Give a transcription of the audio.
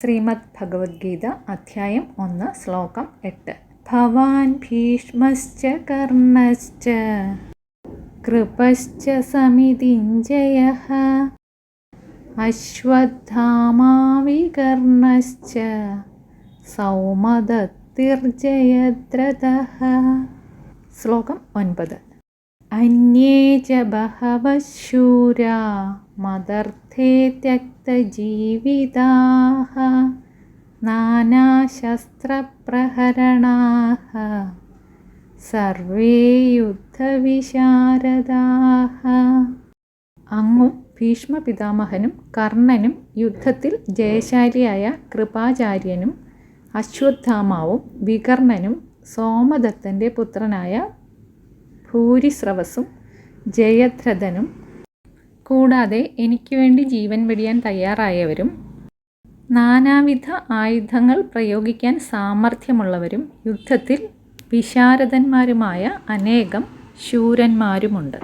ശ്രീമദ് ഭഗവത്ഗീത അധ്യായം ഒന്ന് ശ്ലോകം എട്ട്. ഭവാൻ ഭീഷ്മശ്ച കർണശ്ച കൃപശ്ച സമിതിഞ്ജയ അശ്വത്ഥാമാവികർണശ്ച സൗമദത്തിർജയദ്രഥ. ശ്ലോകം ഒൻപത്. അന്യേ ച ബഹവഃ ശൂരാ മദർത്ഥേ त्यक्तजीविताः नानाशस्त्रप्रहरणाः സർവേ യുദ്ധവിശാരദാഹ അങ്ങും ഭീഷ്മ പിതാമഹനും കർണനും യുദ്ധത്തിൽ ജയശാലിയായ കൃപാചാര്യനും അശ്വത്ഥാമാവും വികർണനും സോമദത്തൻ്റെ പുത്രനായ ഭൂരിസ്രവസും ജയദ്രഥനും കൂടാതെ എനിക്ക് വേണ്ടി ജീവൻ വെടിയാൻ തയ്യാറായവരും നാനാവിധ ആയുധങ്ങൾ പ്രയോഗിക്കാൻ സാമർഥ്യമുള്ളവരും യുദ്ധത്തിൽ വിശാരദന്മാരുമായ അനേകം ശൂരന്മാരുമുണ്ട്.